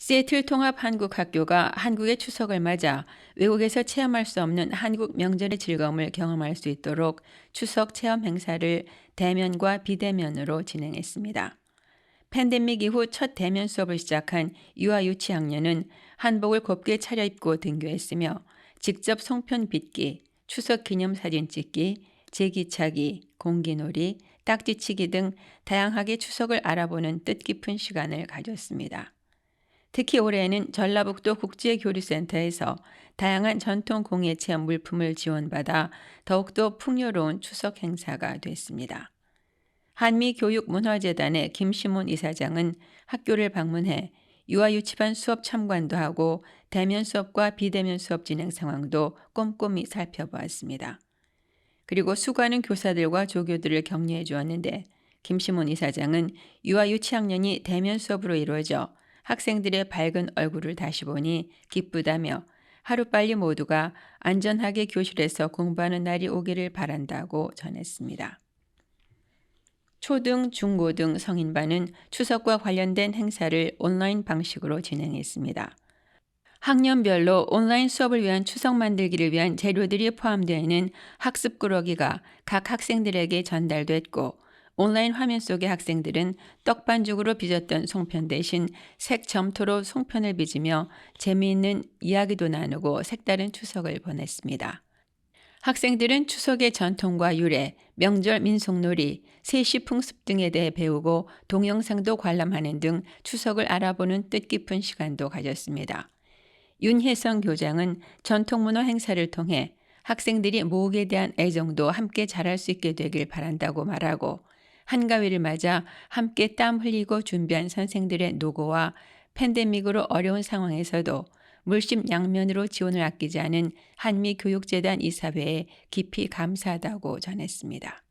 시애틀 통합 한국 학교가 한국의 추석을 맞아 외국에서 체험할 수 없는 한국 명절의 즐거움을 경험할 수 있도록 추석 체험 행사를 대면과 비대면으로 진행했습니다. 팬데믹 이후 첫 대면 수업을 시작한 유아 유치 학년은 한복을 곱게 차려입고 등교했으며 직접 송편 빚기, 추석 기념 사진 찍기, 제기차기, 공기놀이, 딱지치기 등 다양하게 추석을 알아보는 뜻깊은 시간을 가졌습니다. 특히 올해는 전라북도 국제교류센터에서 다양한 전통 공예 체험 물품을 지원받아 더욱더 풍요로운 추석 행사가 됐습니다. 한미교육문화재단의 김시문 이사장은 학교를 방문해 유아유치반 수업 참관도 하고 대면 수업과 비대면 수업 진행 상황도 꼼꼼히 살펴보았습니다. 그리고 수고하는 교사들과 조교들을 격려해 주었는데 김시문 이사장은 유아유치학년이 대면 수업으로 이루어져 학생들의 밝은 얼굴을 다시 보니 기쁘다며 하루빨리 모두가 안전하게 교실에서 공부하는 날이 오기를 바란다고 전했습니다. 초등, 중고등 성인반은 추석과 관련된 행사를 온라인 방식으로 진행했습니다. 학년별로 온라인 수업을 위한 추석 만들기를 위한 재료들이 포함되어 있는 학습 꾸러기가 각 학생들에게 전달됐고 온라인 화면 속의 학생들은 떡반죽으로 빚었던 송편 대신 색 점토로 송편을 빚으며 재미있는 이야기도 나누고 색다른 추석을 보냈습니다. 학생들은 추석의 전통과 유래, 명절 민속놀이, 세시 풍습 등에 대해 배우고 동영상도 관람하는 등 추석을 알아보는 뜻깊은 시간도 가졌습니다. 윤혜성 교장은 전통문화 행사를 통해 학생들이 모국에 대한 애정도 함께 자랄 수 있게 되길 바란다고 말하고 한가위를 맞아 함께 땀 흘리고 준비한 선생들의 노고와 팬데믹으로 어려운 상황에서도 물심 양면으로 지원을 아끼지 않은 한미 교육재단 이사회에 깊이 감사하다고 전했습니다.